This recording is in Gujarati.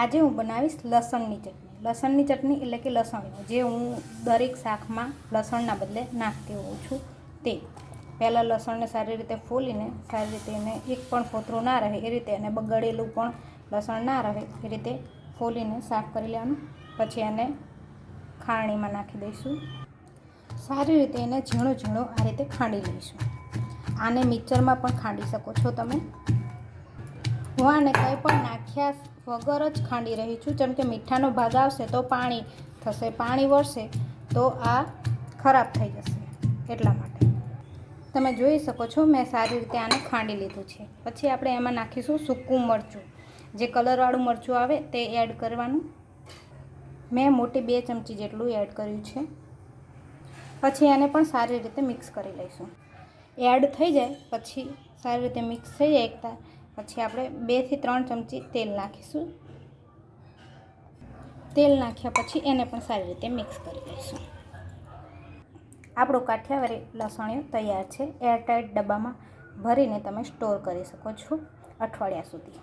આજે હું બનાવીશ લસણની ચટણી. લસણની ચટણી એટલે કે લસણ જે હું દરેક શાકમાં લસણના બદલે નાખતી હોઉં છું તે. પહેલાં લસણને સારી રીતે ફોલીને, સારી રીતે એને એક પણ ફોતરો ના રહે, એ રીતે એને બગડેલું પણ લસણ ના રહે, એ રીતે ફોલીને સાફ કરી લેવાનું. પછી એને ખાણીમાં નાખી દઈશું. સારી રીતે એને ઝીણો ઝીણો આ રીતે ખાંડી લઈશું. આને મિક્સરમાં પણ ખાંડી શકો છો તમે. હું આને કંઈ પણ નાખ્યા વગર જ ખાંડી રહી છું. જેમ કે મીઠાનો ભાગ આવશે તો પાણી થશે, પાણી વળશે તો આ ખરાબ થઈ જશે એટલા માટે. તમે જોઈ શકો છો મેં સારી રીતે આને ખાંડી લીધું છે. પછી આપણે એમાં નાખીશું સૂકું મરચું. જે કલરવાળું મરચું આવે તે એડ કરવાનું. મેં મોટી બે ચમચી જેટલું એડ કર્યું છે. પછી એને પણ સારી રીતે મિક્સ કરી લઈશું. એડ થઈ જાય, પછી સારી રીતે મિક્સ થઈ જાય એકતા પછી આપણે બેથી ત્રણ ચમચી તેલ નાખીશું. તેલ નાખ્યા પછી એને પણ સારી રીતે મિક્સ કરી લઈશું. આપણું કાઠિયાવાડી લસણિયું તૈયાર છે. એરટાઈટ ડબ્બામાં ભરીને તમે સ્ટોર કરી શકો છો અઠવાડિયા સુધી.